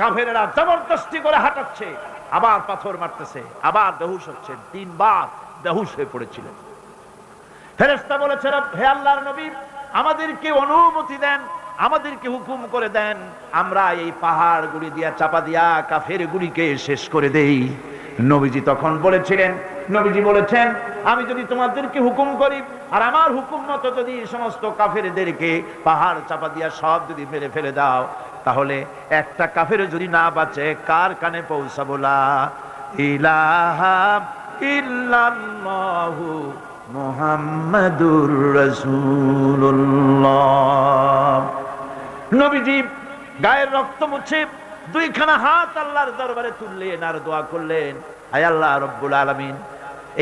কাফেরেরা জবরদস্তি করে হাঁটাচ্ছে, আবার পাথর মারতেছে, আবার বেহুশ হচ্ছেন তিনবার বেহুশ হয়ে পড়েছিলেন। ফেরেস্তা বলেছেন হে আল্লাহর নবী, আমাদেরকে অনুমতি দেন, আমাদেরকে হুকুম করে দেন, আমরা এই পাহাড় গুলি দিয়া, চাপা দিয়া কাফের গুলিকে শেষ করে দেই। নবীজি তখন বলেছিলেন, নবীজি বলেছেন, আমি যদি তোমাদেরকে হুকুম করি, আর আমার হুকুম মতো যদি সমস্ত কাফেরদেরকে পাহাড় চাপা দিয়া সব যদি মেরে ফেলে দাও তাহলে একটা কাফের যদি না বাঁচে, কার কানে পৌঁছাবো? লা ইলাহা ইল্লাল্লাহু মুহাম্মাদুর রাসূলুল্লাহ। নবীজি গায়ের রক্ত মুছে দুইখানা হাত আল্লাহর দরবারে তুললেন আর দোয়া করলেন আয় আল্লাহ রব্বুল আলামিন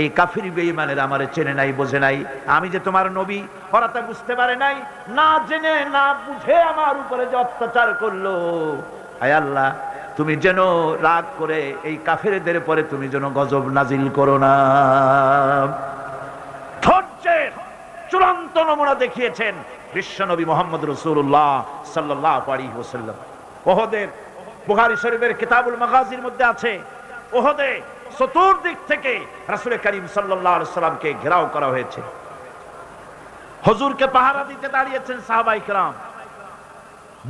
এই কাফির বেঈমানের আমারে চেনে নাই, বোঝে নাই। আমি যে তোমার নবী ওরা তা বুঝতে পারে নাই। না জেনে, না বুঝে আমার উপরে যে অত্যাচার করল। আয় আল্লাহ, তুমি যেন রাগ করে এই কাফিরদের পরে তুমি যেন গজব নাজিল করো না। ধৈর্যের চূড়ান্ত নমুনা দেখিয়েছেন বিশ্বনবী মোহাম্মদ রসুল্লাহ সাল্লাহ আলী ওসাল্লাম ওহদের বুহারি শরীফের কিতাবুল মাগাজির মধ্যে আছে। ওহদে চতুর্দিক থেকে রাসুল করিম সাল্লামকে ঘেরাও করা হয়েছে। হজুরকে পাহারা দিতে দাঁড়িয়েছেন সাহাবাই কেরাম।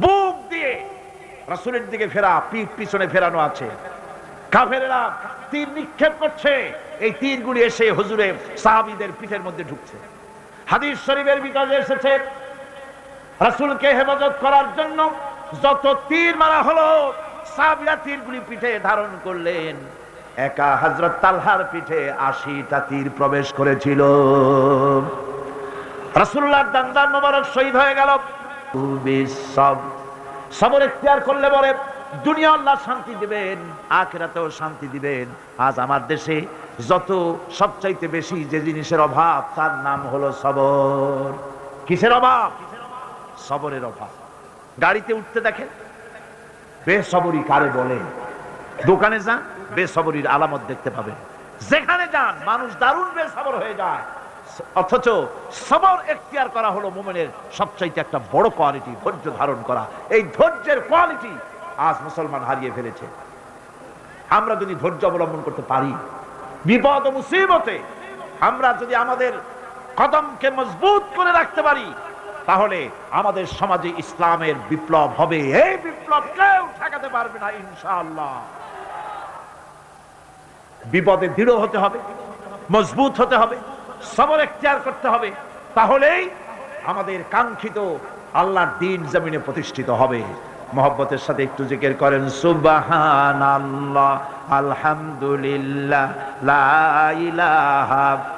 বুক দিয়ে রাসুলের দিকে ফেরা, পিঠ পিছনে ফেরানো আছে। কাফেরেরা তীর নিক্ষেপ করছে। এই তীরগুলি এসে হুজুরে সাহাবিদের পিঠের মধ্যে ঢুকছে। হাদিস শরীফের ভিতরে এসেছে, রাসূলকে হেফাজত করার জন্য যত তীর মারা হলো, সাহাবীরা তীরগুলি পিঠে ধারণ করলেন। একা হযরত তালহার পিঠে আশিটা তীর প্রবেশ করেছিল। রাসূলুল্লাহর দান্দার মোবারক শহীদ হয়ে গেল। সব। সবর ইখতিয়ার করলে বলে দুনিয়া আল্লাহ শান্তি দিবেন, আখেরাতেও শান্তি দিবেন। আজ আমার দেশে যত সবচাইতে বেশি যে জিনিসের অভাব, তার নাম হলো সবর। কিসের অভাব? সবরের অভাব। গাড়িতে উঠতে দেখেন? বেসবরি কারে বলে? দোকানে যান? বেসবরির আলামত দেখতে পাবেন। যেখানে যান, মানুষ দারুণ বেসবর হয়ে যায়। অথচ সবর এখতিয়ার করা হলো মোমেনের সবচাইতে একটা বড় কোয়ালিটি, ধৈর্য ধারণ করা। এই ধৈর্যের কোয়ালিটি আজ মুসলমান হারিয়ে ফেলেছে। আমরা যদি ধৈর্য অবলম্বন করতে পারি, বিপদ মুসিবতে আমরা যদি আমাদের কদমকে মজবুত করে রাখতে পারি, তাহলে আমাদের সমাজে ইসলামের বিপ্লব হবে। এই বিপ্লব কেউ ঠেকাতে পারবে না, ইনশাআল্লাহ। বিপদে দৃঢ় হতে হবে, মজবুত হতে হবে সবর এখতিয়ার করতে হবে, তাহলেই আমাদের কাঙ্ক্ষিত আল্লাহর দিন জমিনে প্রতিষ্ঠিত হবে। মহব্বতের সাথে একটু জিকের করেন সুবাহান আল্লাহ আলহামদুলিল্লাহ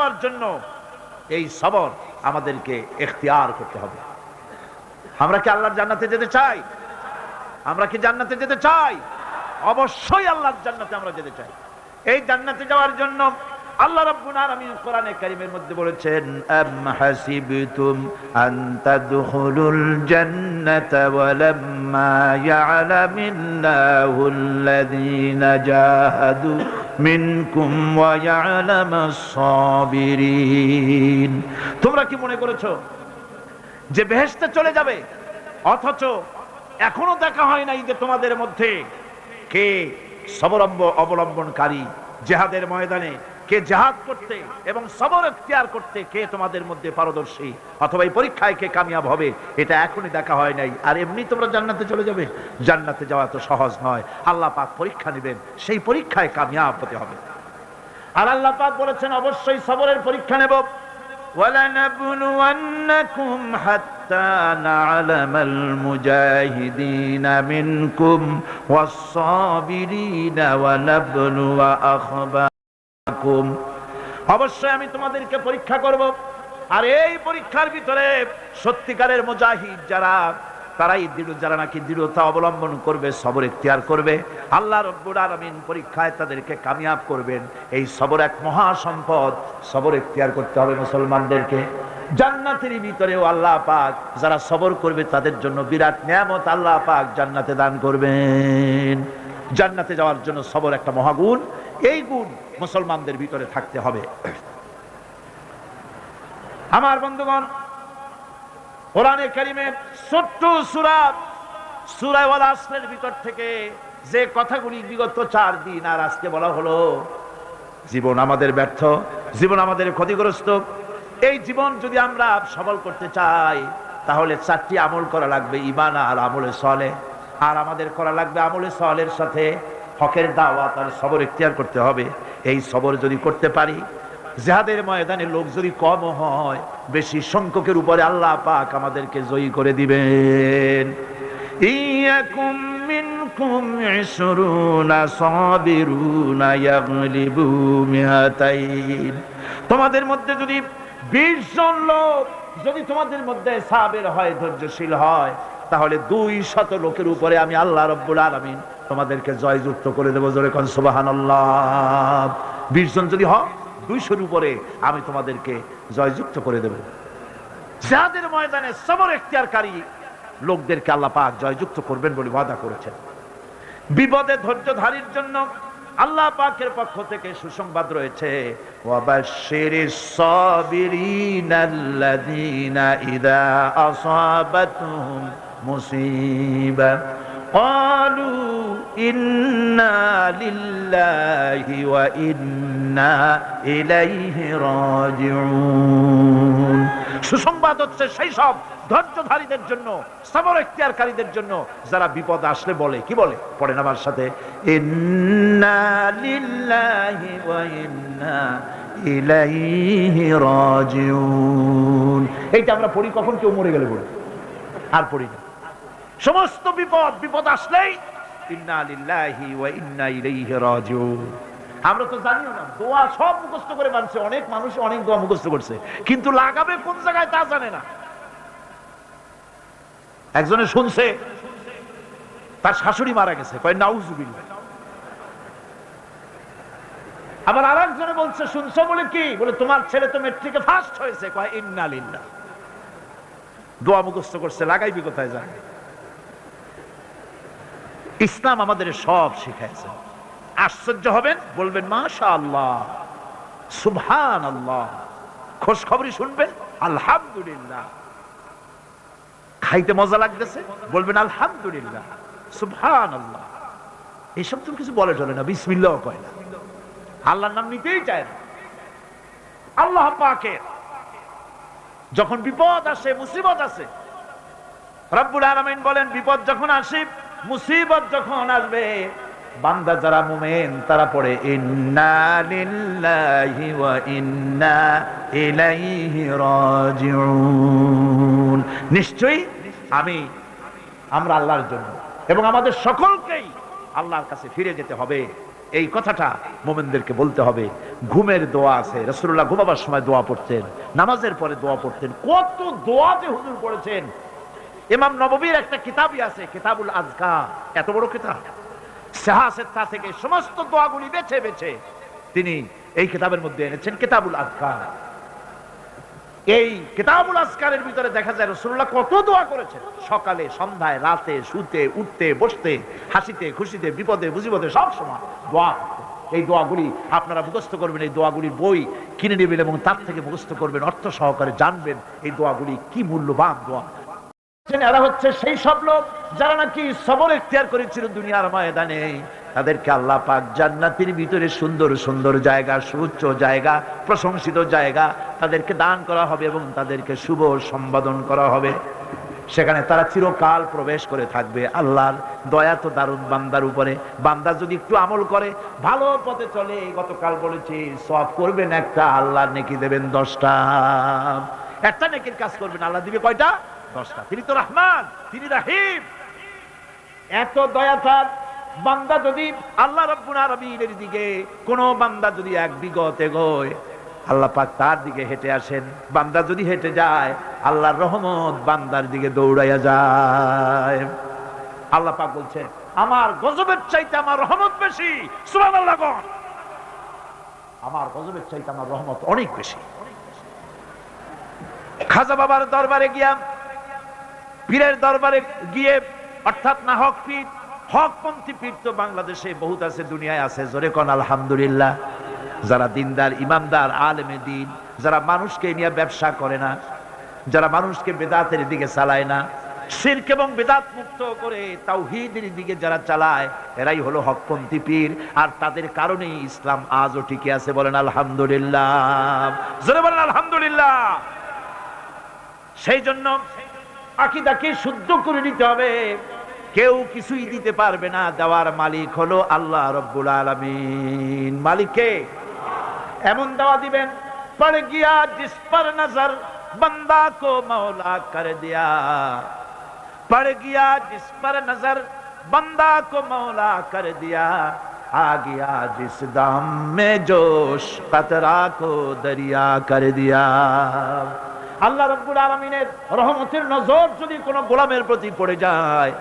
জান্নাতে যাওয়ার জন্য এই সবর আমাদেরকে এখতিয়ার করতে হবে। আমরা কি আল্লাহর জান্নাতে যেতে চাই? আমরা কি জান্নাতে যেতে চাই? অবশ্যই আল্লাহর জান্নাতে আমরা যেতে চাই। এই জান্নাতে যাওয়ার জন্য আল্লাহ রাব্বুল আলামিন কোরআনে কারীমের মধ্যে বলেছেন, আম হাসিবতুম আন তাদখুলুল জান্নাতা ওয়া লাম্মা ইয়ালামিল্লাহু জাহাদু মিনকুম তোমরা কি মনে করেছ যে বেহেস্তে চলে যাবে? অথচ এখনও দেখা হয় নাই যে তোমাদের মধ্যে কে সবলম্ব অবলম্বনকারী জেহাদের ময়দানে কে জাহাজ করতে এবং সবর এখতিয়ার করতে কে তোমাদের মধ্যে পারদর্শী? অথবা এই পরীক্ষায় কে কামিয়াব হবে? এটা এখনই দেখা হয় নাই। আর এমনি তোমরা জান্নাতে চলে যাবে। জান্নাতে যাওয়া তো সহজ নয়। আল্লাহ পাক পরীক্ষা নেবেন। সেই পরীক্ষায় কামিয়াব হতে হবে। আর আল্লাহ পাক বলেছেন, অবশ্যই সবরের পরীক্ষা নেব। ওয়ালানাবলুয়ান্নাকুম হাত্তা না'লামাল মুজাহিদিনা মিনকুম ওয়াস-সাবিরিনা ওয়া অবশ্যই আমি তোমাদেরকে পরীক্ষা করব। আর এই পরীক্ষার ভিতরে সত্যিকারের মুজাহিদ যারা, তারাই দৃঢ়, যারা নাকি দৃঢ়তা অবলম্বন করবে, সবর এখতিয়ার করবে। আল্লাহ রব্বুল আলমিন পরীক্ষায় তাদেরকে কামিয়াব করবেন। এই সবর এক মহা সম্পদ। সবর এখতিয়ার করতে হবে মুসলমানদেরকে। জান্নাতের ভিতরেও আল্লাহ পাক যারা সবর করবে, তাদের জন্য বিরাট নিয়ামত আল্লাহ পাক জান্নাতে দান করবেন। জান্নাতে যাওয়ার জন্য সবর একটা মহাগুণ। এই গুণ মুসলমানদের ভিতরে থাকতে হবে। আমার বন্ধুগণ, কোরআনে কারিমে ছোট্ট সুরা সুরায় ওয়াল আসরের ভিতর থেকে যে কথাগুলি বিগত চার দিন আর আজকে বলা হলো, জীবন আমাদের ব্যর্থ, জীবন আমাদের ক্ষতিগ্রস্ত। এই জীবন যদি আমরা সবল করতে চাই, তাহলে চারটি আমল করা লাগবে ইমান আর আমলে সলে আর আমাদের করা লাগবে আমলে সলের সাথে হকের দাওয়াত আর সবর এখতিয়ার করতে হবে। এই সবর যদি করতে পারি, জেহাদের ময়দানে লোক যদি কম হয়, বেশি সংখ্যকের উপরে আল্লাহ পাক আমাদেরকে জয়ী করে দিবেন। তোমাদের মধ্যে যদি 20 জন লোক যদি তোমাদের মধ্যে সাবের হয়, ধৈর্যশীল হয় তাহলে দুই শত লোকের উপরে আমি আল্লাহ রব্বুল আলামিন তোমাদেরকে জয়যুক্ত করে দেবো, জোরে কন সুবহানাল্লাহ। 20 জন যদি হয় দুইশোর উপরে আমি তোমাদেরকে জয়যুক্ত করে দেব। যাদের ময়দানে সবর এখতিয়ারকারী, লোকদেরকে আল্লাহ পাক জয়যুক্ত করবেন বলে ওয়াদা করেছেন। বিপদে ধৈর্যধারীর জন্য আল্লাহ পাকের পক্ষ থেকে সুসংবাদ রয়েছে ওয়াবাশশিরিস সাবিরিনাল্লাযীনা ইযা আসাবাতুহুম মুসিবা قالوا إنا لله وإنا إليه راجعون সুসংবাদ হচ্ছে সেই সব ধৈর্যধারীদের জন্য সবর এখতিয়ারকারীদের জন্য যারা বিপদ আসলে বলে কি বলে পড়েন আমার সাথে ইন্না লিল্লাহি ওয়া ইন্না ইলাইহি রাজিউন এইটা আমরা পড়ি কখন কেউ মরে গেলে বলি আর পড়ি না সমস্ত বিপদ বিপদ আসলেই আমরা তো জানিও না, দোয়া সব মুখস্থ করে মানছে, অনেক মানুষ অনেক দোয়া মুখস্থ করছে, কিন্তু লাগাবে কোন জায়গায় তা জানে না। একজনে শুনছে, তার শাশুড়ি মারা গেছে আবার আর একজনে বলছে, শুনছো বলে কি? বলে, তোমার ছেলে তো মেট্রিকে ফার্স্ট হয়েছে। কয়, ইন্না লিল্লাহ। দোয়া মুখস্থ করছে, লাগাইবি কোথায় যায় ইসলাম আমাদের সব শিখাইছে। আশ্চর্য হবেন, বলবেন মাশা আল্লাহ সুবহান আল্লাহ খোঁজ খবরই শুনবেন, আলহামদুলিল্লাহ। খাইতে মজা লাগতেছে, বলবেন, আলহামদুলিল্লাহ সুবহান আল্লাহ এইসব তো কিছু বলে চলে না বিসমিল্লাহ কয় না। আল্লাহর নাম নিতেই চায় না। আল্লাহ পাকের। যখন বিপদ আসে, মুসিবত আসে, রব্বুল আলামিন বলেন, বিপদ যখন আসে মুসিবত যখন আসবে, বান্দা যারা মুমেন, তারা পড়ে, ইন্না লিল্লাহি ওয়া ইন্না ইলাইহি রাজিউন। নিশ্চয়ই আমি, আমরা আল্লাহর জন্য এবং আমাদের সকলকেই আল্লাহর কাছে ফিরে যেতে হবে। এই কথাটা মোমেনদেরকে বলতে হবে। ঘুমের দোয়া আছে। রসুল্লাহ ঘুমাবার সময় দোয়া পড়তেন, নামাজের পরে দোয়া পড়তেন। কত দোয়াতে হুজুর পড়েছেন। ইমাম নববীর একটা কিতাবই আছে, কিতাবুল আজকা এত বড় কিতাব? সাহাসেত্তা থেকে সমস্ত দোয়াগুলি বেছে বেছে তিনি এই কিতাবের মধ্যে এনেছেন, কিতাবুল আজকার। এই কিতাবুল আজকারের ভিতরে দেখা যায় রসুল্লাহ কত দোয়া করেছেন। সকালে, সন্ধ্যায়, রাতে, শুতে, উঠতে, বসতে, হাসিতে, খুশিতে, বিপদে, মুসিবতে, সব সময় দোয়া এই দোয়াগুলি আপনারা মুখস্থ করবেন, এই দোয়াগুলির বই কিনে নেবেন এবং তার থেকে মুখস্থ করবেন, অর্থ সহকারে জানবেন এই দোয়াগুলি কি মূল্যবান দোয়া। এরা হচ্ছে সেই সব লোক যারা নাকি সবর এখতিয়ার করেছিল দুনিয়ার ময়দানে। তাদেরকে আল্লাহ পাক জান্নাতের ভিতরে সুন্দর সুন্দর জায়গা, সুউচ্চ জায়গা, প্রশংসিত জায়গা তাদেরকে দান করা হবে এবং তাদেরকে শুভ সম্বোধন করা হবে। সেখানে তারা চিরকাল প্রবেশ করে থাকবে আল্লাহর দয়া তো দারুণ বান্দার উপরে। বান্দা যদি একটু আমল করে, ভালো পথে চলে গতকাল বলেছি সব করবেন একটা, আল্লাহ নেকি দেবেন দশটা। একটা নেকির কাজ করবেন, আল্লাহ দিবে কয়টা? দশটা। তিনি তো রহমান, তিনি রাহিম। এত দয়া তার বান্দা যদি আল্লাহ রব্বুল আলামিনের দিকে, কোন বান্দা যদি এক বিগত এগোয় আল্লাহ পাক তার দিকে হেঁটে আসেন। বান্দা যদি হেঁটে যায়, আল্লাহর রহমত বান্দার দিকে দৌড়াইয়া যায়। আল্লাহ পাক বলছেন, আমার গজবের চাইতে আমার রহমত বেশি। সুবহানাল্লাহ গণ। আমার গজবের চাইতে আমার রহমত অনেক বেশি। খাজা বাবার দরবারে গিয়া পীরের দরবারে গিয়ে, অর্থাৎ না হক পীর হকপন্থী পীর তো বাংলাদেশে বহুত আছে, দুনিয়ায় আছে। জোরে কন আলহামদুলিল্লাহ। যারা দিনদার ইমানদার আলেমে দিন, যারা মানুষকে নিয়ে ব্যবসা করে না, যারা মানুষকে বেদাতের দিকে চালায় না, শির্ক এবং বেদাত মুক্ত করে তাওহীদের দিকে যারা চালায়, এরাই হলো হকপন্থী পীর। আর তাদের কারণেই ইসলাম আজও টিকে আছে বলেন আলহামদুলিল্লাহ। বলেন আলহামদুলিল্লাহ। সেই জন্য আকিদাকে শুদ্ধ করে নিতে হবে কেউ কিছুই দিতে পারবে না দেওয়ার মালিক হলো আল্লাহ রব্বুল আলামিন মালিককে এমন দেওয়া দিবেন পড় গিয়া জিস पर नजर बंदा को मौला कर दिया पड़ गया जिस पर नजर बंदा को मौला कर दिया आ गया जिस दाम में जोश कतरा को दरिया कर दिया আল্লাহ রব্বুল আলমিনের রহমতের নজর যদি কোনো গোলামের প্রতি পড়ে যায়,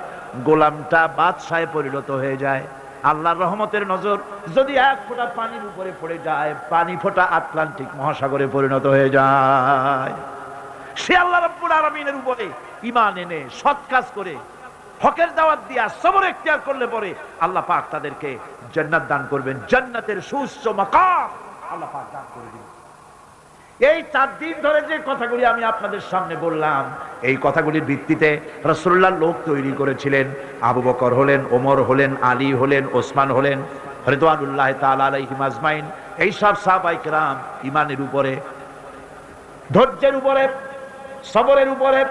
গোলামটা বাদশায় পরিণত হয়ে যায়। আল্লাহর রহমতের নজর যদি এক ফোঁটা পানির উপরে পড়ে যায়, পানি ফোঁটা আটলান্টিক মহাসাগরে পরিণত হয়ে যায়। সে আল্লাহ রব্বুল আলমিনের উপরে ইমান এনে সৎ কাজ করে, হকের দাওয়াত দিয়া সবর এখতিয়ার করলে পরে আল্লাহ পাক তাদেরকে জান্নাত দান করবেন। জান্নাতের সুউচ্চ মাকাম আল্লাহ পাক দান করে দিবেন। এই চার দিন ধরে যে কথাগুলি আমি আপনাদের সামনে বললাম, এই কথাগুলির ভিত্তিতে রসুল্লাহ লোক তৈরি করেছিলেন। আবু বকর হলেন, ওমর হলেন, আলী হলেন, ওসমান হলেন হরিদওয়ানুল্লাহ তালাহিম আজমাইন। এইসব সাহবাইকরাম ইমানের উপরে, ধৈর্যের উপরে, সবরের উপরে,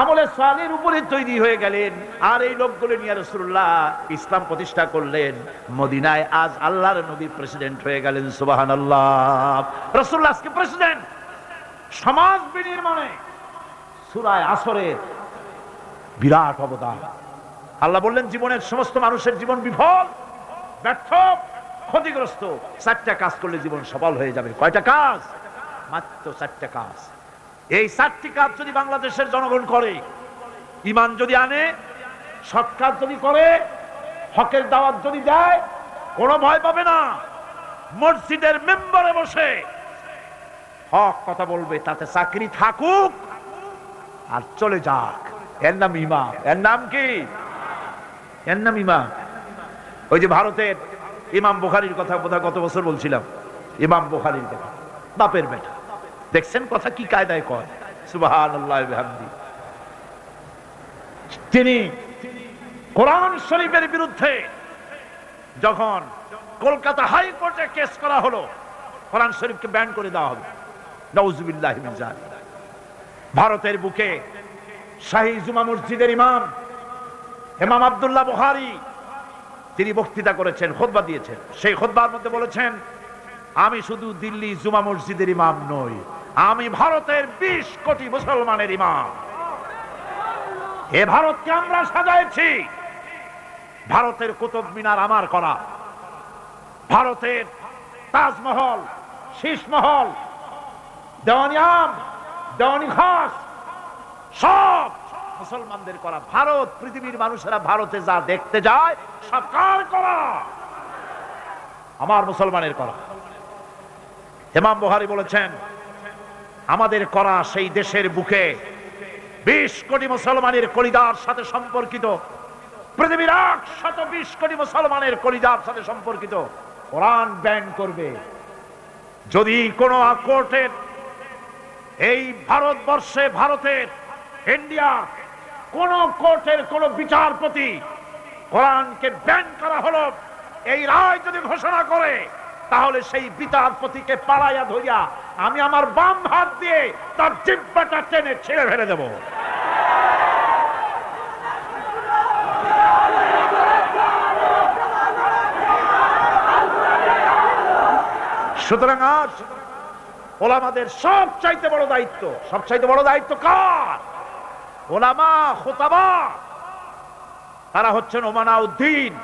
আমলে সালের উপরে তৈরি হয়ে গেলেন। আর এই লোকগুলো নিয়ে রসুল্লাহ ইসলাম প্রতিষ্ঠা করলেন। মদিনায় আজ আল্লাহর নবী প্রেসিডেন্ট হয়ে গেলেন সুবাহান আল্লাহ রসুল্লাহ প্রেসিডেন্ট। সমাজ বিনির্মাণে সুরায় আসরের বিরাট অবদান। আল্লাহ বললেন, জীবনের সমস্ত মানুষের জীবন বিফল, ব্যর্থ, ক্ষতিগ্রস্ত। চারটা কাজ করলে জীবন সফল হয়ে যাবে। কয়টা কাজ? মাত্র চারটা কাজ। এই চারটি কাজ যদি বাংলাদেশের জনগণ করে ইমান যদি আনে, সৎ কাজ যদি করে, হকের দাওয়াত যদি দেয়, কোনো ভয় পাবে না। মসজিদের মেম্বারে বসে হক কথা বলবে, তাতে চাকরি থাকুক আর চলে যাক। এর নাম ইমাম। এর নাম কি? এর নাম ইমাম। ওই যে ভারতের ইমাম বুখারির কথা বোধহয় গত বছর বলছিলাম। ইমাম বুখারির কথা। বাপের বেটা। দেখছেন কথা কি কায়দায় কয়? সুবাহান তিনি কোরআন শরীফের বিরুদ্ধে যখন কলকাতা হাইকোর্টে কেস করা হলো, কোরআন শরীফকে ব্যান করে দেওয়া হবে। ভারতের বুকে শাহী জুমা মসজিদের ইমাম ইমাম আব্দুল্লাহ বুখারী, তিনি বক্তৃতা করেছেন খোদবা দিয়েছেন। সেই খোদবার মধ্যে বলেছেন, আমি শুধু দিল্লি জুমা মসজিদের ইমাম নই, আমি ভারতের বিশ কোটি মুসলমানের ইমাম। এ ভারতকে আমরা সাজাইছি। ভারতের কুতুব মিনার আমার করা। ভারতের তাজমহল, শীষমহল দেওয়ানিয়াম দেওয়ানি খাস সব মুসলমানদের করা ভারত, পৃথিবীর মানুষেরা ভারতে যা দেখতে যায়, সব করা? আমার মুসলমানের করা। হেমাম বহারি বলেছেন, আমাদের করা সেই দেশের বুকে বিশ কোটি মুসলমানের কলিদার সাথে সম্পর্কিত, পৃথিবীর একশত বিশ কোটি মুসলমানের কলিদার সাথে সম্পর্কিত কোরআন ব্যান করবে। যদি কোনো কোর্টের এই ভারতবর্ষে ভারতের, ইন্ডিয়া, কোন কোর্টের কোন বিচারপতি কোরআনকে ব্যান করা হলো, এই রায় যদি ঘোষণা করে, তাহলে সেই বিচারপতিকে পাড়াইয়া ধরিয়া আমি আমার বাম হাত দিয়ে তার জিব্বাটা টেনে ছেড়ে ফেলে দেব। সুতরাং আজ ওলামাদের সব চাইতে বড় দায়িত্ব। সব চাইতে বড় দায়িত্ব কার? ওলামা, খোতাবা। তারা হচ্ছেন ওমানা উদ্দিন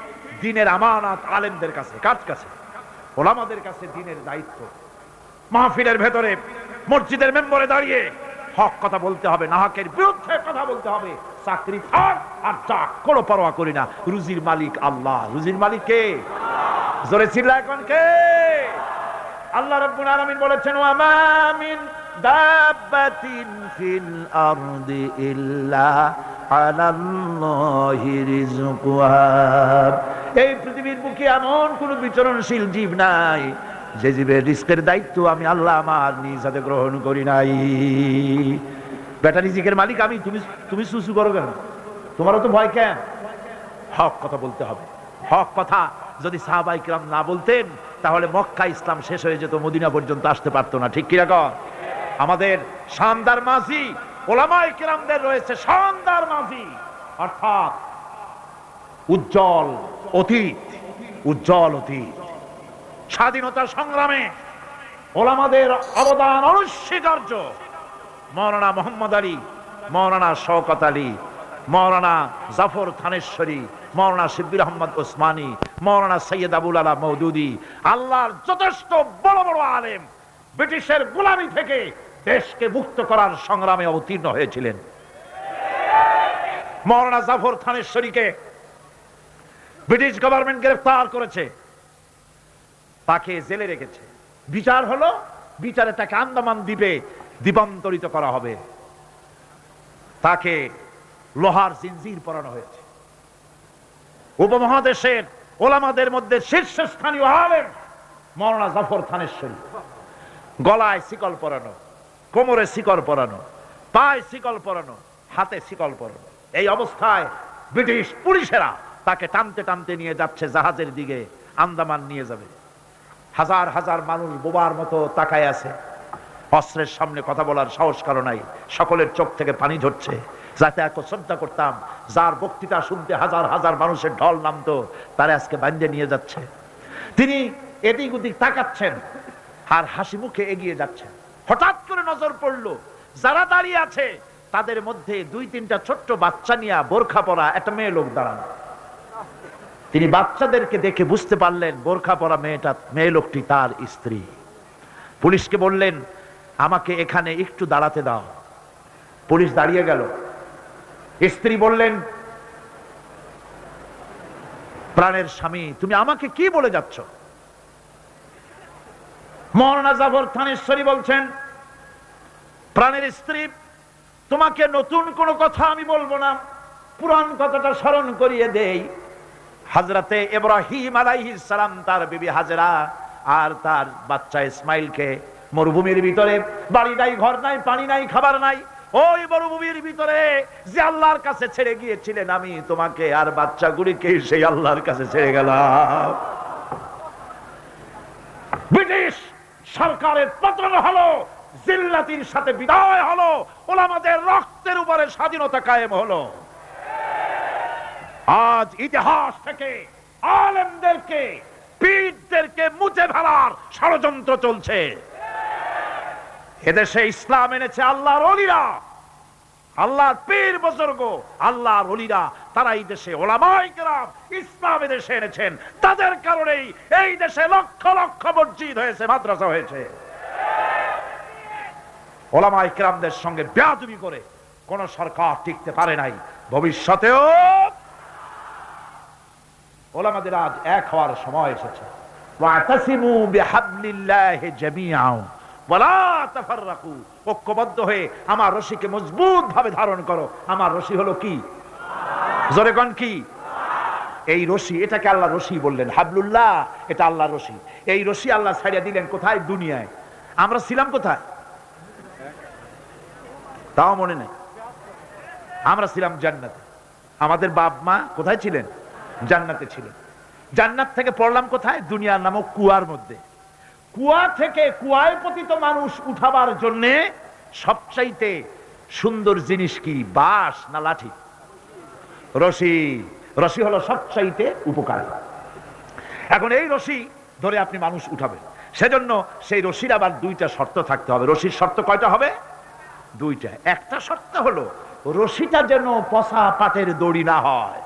দিনের আমানাত আলেমদের কাছে, কার কাছে? ওলামাদের কাছে দিনের দায়িত্ব। মাহফিলের ভেতরে, মসজিদের মেম্বরে দাঁড়িয়ে হক কথা বলতে হবে, নাহকের বিরুদ্ধে কথা বলতে হবে। চাকরি থাক আর চাক কোনো পরোয়া করি না। রুজির মালিক আল্লাহ। রুজির মালিক কে? জোরে চিল্লা এখন কে? আল্লাহ রাব্বুল আলামিন বলেছেন, ওয়া মা মিন দাব্বাতিন ফিল আরদি ইল্লা আলাল্লাহি রিজকুহা এই পৃথিবীর বুকে এমন কোন বিচরণশীল জীব নাই, যে জীবের রিস্কের দায়িত্ব আমি আল্লাহ আমার নিজ হাতে গ্রহণ করি নাই। বেটা রিজিকের মালিক আমি, তুমি তুমি সুসু করো কেন? তোমারও তো ভয় কেন? হক কথা বলতে হবে। হক কথা যদি সাহাবাই কিরাম না বলতেন, তাহলে মক্কা ইসলাম শেষ হয়ে যেত, মদিনা পর্যন্ত আসতে পারতো না, ঠিক কীরকম আমাদের শানদার মাঝি, ওলামাই কিরামদের রয়েছে শানদার মাঝি, অর্থাৎ উজ্জ্বল অতীত উজ্জ্বল অতীত। স্বাধীনতার সংগ্রামে ওলামাদের অবদান অনস্বীকার্য। মৌলানা মোহাম্মদ আলী, মৌলানা শওকত আলী মৌলানা জাফর থানেশ্বরী, মৌলানা শিবির আহমদ ওসমানী, মৌলানা সৈয়দ আবুল আলা মৌদুদি, আল্লাহর যথেষ্ট বড় বড় আলেম, ব্রিটিশের গোলামি থেকে দেশকে মুক্ত করার সংগ্রামে অবতীর্ণ হয়েছিলেন। মৌলানা জাফর থানেশ্বরীকে ব্রিটিশ গভর্নমেন্ট গ্রেফতার করেছে। তাকে জেলে রেখেছে। বিচার হলো, বিচারে তাকে আন্দামান দ্বীপে দ্বীপান্তরিত করা হবে। তাকে লোহার জিনজির পরানো হয়েছে। উপমহাদেশের ওলামাদের মধ্যে শীর্ষস্থানীয় আলেম মৌলানা জাফর থানেশ্বরী গলায় শিকল পরানো, কোমরে শিকল পরানো, পায়ে শিকল পরানো, হাতে শিকল পরানো। এই অবস্থায় ব্রিটিশ পুলিশেরা তাকে টানতে টানতে নিয়ে যাচ্ছে জাহাজের দিকে, আন্দামান নিয়ে যাবে। হাজার হাজার মানুষ বোবার মতো তাকায় আছে। অস্ত্রের সামনে কথা বলার সাহস কারও নাই। সকলের চোখ থেকে পানি ঝরছে। যাতে এত শ্রদ্ধা করতাম। যার বক্তৃতা শুনতে হাজার হাজার মানুষের ঢল নামতো, তারা আজকে বান্ধে নিয়ে যাচ্ছে। তিনি এদিক ওদিক তাকাচ্ছেন আর হাসি মুখে এগিয়ে যাচ্ছেন। হঠাৎ করে নজর পড়ল, যারা দাঁড়িয়ে আছে, তাদের মধ্যে দুই তিনটা ছোট্ট বাচ্চা নিয়ে বোরখা পরা একটা মেয়ে লোক দাঁড়ানো তিনি বাচ্চাদেরকে দেখে বুঝতে পারলেন, বোরখা পরা মেয়েটা, মেয়ে লোকটি তার স্ত্রী। পুলিশকে বললেন, আমাকে এখানে একটু দাঁড়াতে দাও। পুলিশ দাঁড়িয়ে গেল। স্ত্রী বললেন, প্রাণের স্বামী, তুমি আমাকে কি বলে যাচ্ছ? মৌলানা জাফর থানেশ্বরী বলছেন, প্রাণের স্ত্রী, তোমাকে নতুন কোনো কথা আমি বলব না। পুরান কথাটা স্মরণ করিয়ে দেই। হাজরাতে আলাইহিস সালাম, তার বিবি হাজরা আর তার বাচ্চা ইসমাইলকে মরুভূমির ভিতরে, বাড়ি নাই, ঘর নাই, পানি নাই, খাবার নাই ওই মরুভূমির ভিতরে যে আল্লাহর কাছে ছেড়ে গিয়েছিলেন, আমি তোমাকে আর বাচ্চাগুলিকে সেই আল্লাহর কাছে ছেড়ে গেলাম। ব্রিটিশ সরকারের পতন হলো, জিল্লাতির সাথে বিদায় হলো, ওলামাদের রক্তের উপরে স্বাধীনতা কায়েম হলো। আজ ইতিহাস থেকে আলেমদেরকে, পীরদেরকে মুছে ফেলার ষড়যন্ত্র চলছে। এদেশে ইসলাম এনেছে আল্লাহর অলিরা। আল্লাহর পীর বুজুর্গ, আল্লাহর অলিরা, তারা এই দেশে ওলামাই গ্রাম ইসলাম এদেশে এনেছেন। তাদের কারণেই এই দেশে লক্ষ লক্ষ মসজিদ হয়েছে, মাদ্রাসা হয়েছে। ওলামাই কিরামদের সঙ্গে করে কোন সরকার টিকতে পারে নাই। ভবিষ্যতেও ওলামাদের আজ এক হওয়ার সময় এসেছে। ওয়াতাসিমু বিহাবলিল্লাহি জামিআ তাফাররাকু। ঐক্যবদ্ধ হয়ে আমার রশিকে মজবুত ভাবে ধারণ করো। আমার রশি হলো কি? কি? এই রশি, এটাকে আল্লাহ রশি বললেন। হাবলুল্লাহ, এটা আল্লাহ রশি। এই রশি আল্লাহ দিলেন কোথায়? দুনিয়ায়। আমরা ছিলাম কোথায়? তাও মনে নেই। আমরা ছিলাম জান্নাতে। আমাদের বাপ মা কোথায় ছিলেন? জান্নাতে ছিলেন। জান্নাত থেকে পড়লাম কোথায়? দুনিয়ার নামক কুয়ার মধ্যে। কুয়া থেকে কুয়ায় পতিত মানুষ উঠাবার জন্য সবচাইতে সুন্দর জিনিস কি, বাঁশ না লাঠি? রশি রশি হলো সবচাইতে উপকার। এখন এই রশি ধরে আপনি মানুষ উঠাবেন। সেজন্য সেই রশির আবার দুইটা শর্ত থাকতে হবে। রশির শর্ত কয়টা হবে? দুইটা। একটা শর্ত হলো, রশিটা যেন পচা পাটের দড়ি না হয়।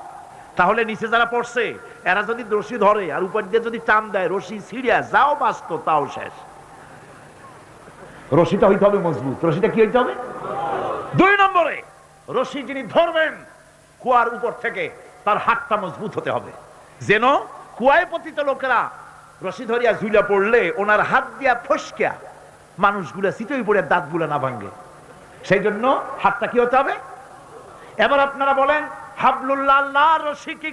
তাহলে নিচে যারা পড়ছে, এরা যদি রশি ধরে, আর উপর দিয়ে যদি টান দেয়, রশি ছিঁড়িয়া যাও বাঁচত তাও শেষ। রশিটা হইতে হবে মজবুত। রশিটা কি হইতে হবে? দুই নম্বরে, রশি যিনি ধরবেন, কুয়ার উপর থেকে তার হাতটা মজবুত হতে হবে। যেন কুয়ায় পতিত লোকেরা রশি ধরিয়া ঝুলা পড়লে ওনার হাত দিয়া ফসকিয়া মানুষগুলা চিতই পড়ে দাঁতগুলা না ভাঙ্গে। সেই জন্য হাতটা কি হতে হবে? এবার আপনারা বলেন হাবলুল্লাহ রশি কি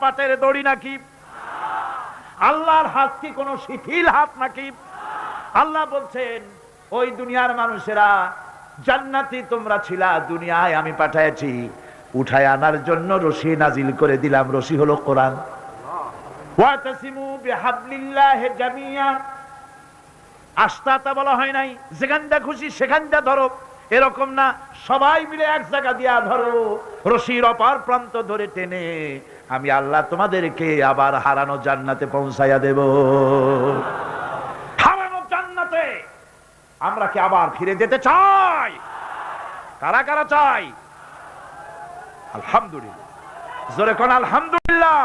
পাটের দড়ি নাকি? আল্লাহর হাত কি শিথিল হাত নাকি? আল্লাহ বলছেন, ওই দুনিয়ার মানুষেরা, জান্নাতি তোমরা ছিলা, দুনিয়ায় আমি পাঠাইছি। উঠায় আনার জন্য রশি নাজিল করে দিলাম। রশি হলো কোরআন। আস্তাতা বলা হয় নাই। যেখানটা খুশি সেখানটা ধরো। এরকম না, সবাই মিলে এক জায়গা দিয়া ধরো, রশির অপার প্রান্ত ধরে টেনে, আমি আল্লাহ তোমাদেরকে আবার হারানো জান্নাতে পৌঁছাইয়া দেব। হারানো জান্নাতে আমরা কি আবার ফিরে যেতে চাই? কারা কারা চাই? আলহামদুলিল্লাহ। জোরে কোন আলহামদুলিল্লাহ।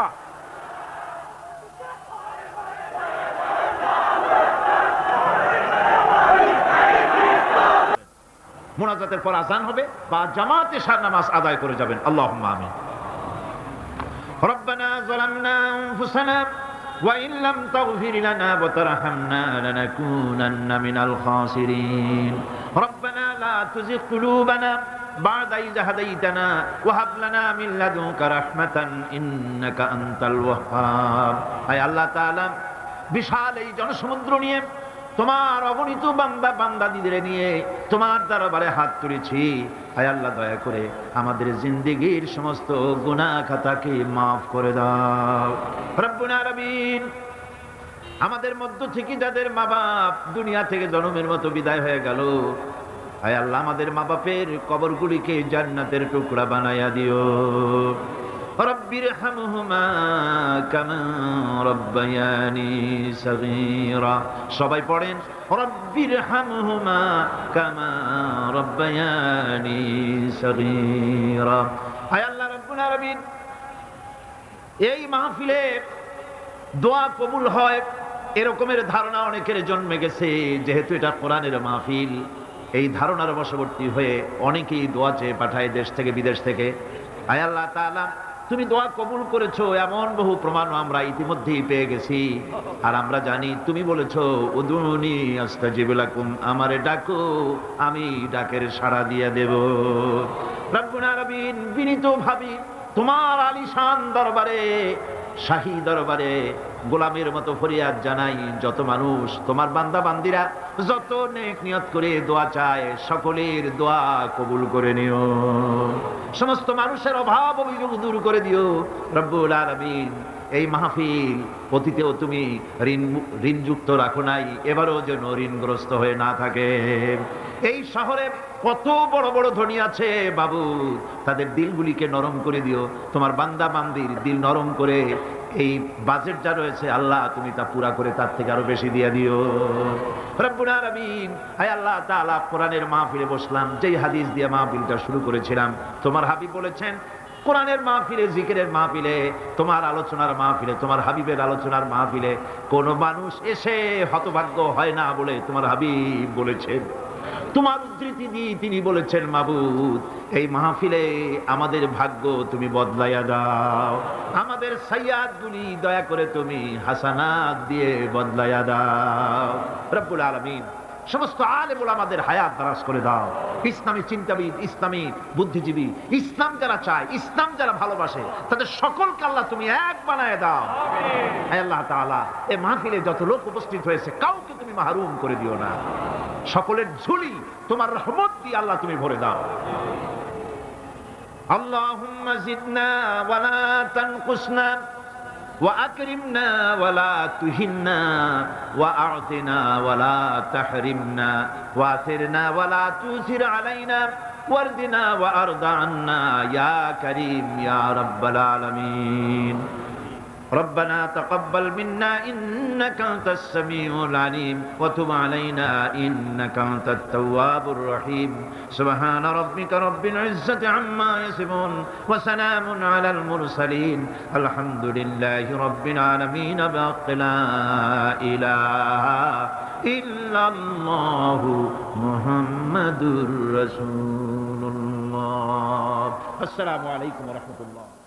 মোনাজাতের পর আজান হবে বা জামাতে সার নামাজ আদায় করে যাবেন আল্লাহ আমিন ربنا ظلمنا أنفسنا وإن لم تغفر لنا وترحمنا لنكونن من الخاسرين ربنا لا تزغ قلوبنا بعد إذ هديتنا وهب لنا من لدنك رحمة إنك أنت الوهاب أي الله تعالى বিশাল এই জনসমুদ্র নিয়ে তোমার অগণিত বান্দা বান্দাদিদের নিয়ে তোমার দরবারে হাত তুলেছি। হায় আল্লাহ, দয়া করে আমাদের জিন্দিগির সমস্ত গুনাহ খাতাকে মাফ করে দাও। রব্বুল আলামিন, আমাদের মধ্য থেকে যাদের মা বাপ দুনিয়া থেকে জনমের মতো বিদায় হয়ে গেল, হায় আল্লাহ, আমাদের মা বাপের কবরগুলিকে জান্নাতের টুকরা বানাইয়া দিও। হামহুমা সবাই পড়েন রব্বির হামহুমা কামা রব্বায়ানি সগীরা। হায় এই মাহফিলে দোয়া কবুল হয়, এরকমের ধারণা অনেকের জন্মে গেছে, যেহেতু এটা কোরআনের মাহফিল। এই ধারণার বশবর্তী হয়ে অনেকেই দোয়া চেয়ে পাঠায় দেশ থেকে, বিদেশ থেকে। আয় আল্লাহ তাআলা তুমি দোয়া কবুল করেছ, এমন বহু প্রমাণ আমরা ইতিমধ্যেই পেয়ে গেছি। আর আমরা জানি, তুমি বলেছ, উদুনি আস্তাজিবুলাকুম আমারে ডাকো, আমি ডাকের সাড়া দিয়ে দেব। রব্বুল রবিন বিনীত ভাবি তোমার আলিশান দরবারে শাহী দরবারে গোলামের মতো ফরিয়াদ জানাই যত মানুষ, তোমার বান্দা বান্দিরা, যত নেক নিয়ত করে দোয়া চায়, সকলের দোয়া কবুল করে নিও। সমস্ত মানুষের অভাব অভিযোগ দূর করে দিও। রব্বুল আলামিন, এই মাহফিল অতীতেও তুমি ঋণ ঋণযুক্ত রাখো নাই, এবারও যেন ঋণগ্রস্ত হয়ে না থাকে। এই শহরে কত বড় বড় ধনী আছে, বাবু। তাদের দিলগুলিকে নরম করে দিও। তোমার বান্দা বান্দির দিল নরম করে, এই বাজেট যা রয়েছে, আল্লাহ তুমি তা পুরা করে তার থেকে আরও বেশি দিয়ে দিও। রব্বুল আলামিন, আয় আল্লাহ তাআলা, কোরআনের মাহফিলে বসলাম। যেই হাদিস দিয়ে মাহফিলটা শুরু করেছিলাম, তোমার হাবিব বলেছেন, কোরআনের মাহফিলে, জিকিরের মাহফিলে, তোমার আলোচনার মাহফিলে, তোমার হাবিবের আলোচনার মাহফিলে কোনো মানুষ এসে হতভাগ্য হয় না বলে তোমার হাবিব বলেছেন। তোমার উদ্ধৃতি দিয়ে তিনি বলেছেন, মাবুদ, এই মাহফিলে আমাদের ভাগ্য তুমি বদলাইয়া দাও। আমাদের সাইয়াদ গুলি দয়া করে তুমি হাসানাত দিয়ে বদলাইয়া দাও। রব্বুল আলমিন, সমস্ত আলেমুল আমাদের হায়াত দারাজ করে দাও। ইসলামী চিন্তাবিদ, ইসলামী বুদ্ধিজীবী, ইসলাম যারা চায়, ইসলাম যারা ভালোবাসে, তাদের সকলকে আল্লাহ তুমি এক বানায় দাও। আল্লাহ তাআলা, এ মাহফিলে যত লোক উপস্থিত হয়েছে, কাউকে তুমি মাহরুম করে দিও না। সকলের ঝুলি তোমার রহমত দিয়ে আল্লাহ তুমি ভরে দাও اللهم زدنا ولا تنقصنا وأكرمنا ولا تهنا وأعطنا ولا تحرمنا وآثرنا ولا تؤثر علينا واردنا وأرض عنا يا كريم يا رب العالمين ربنا تقبل منا إنك أنت السميع العليم وتب علينا إنك أنت التواب الرحيم. سبحان ربك رب العزة عما يصفون وسلام على المرسلين. الحمد لله رب العالمين. باق لا إله إلا الله محمد رسول الله. السلام عليكم ورحمة الله.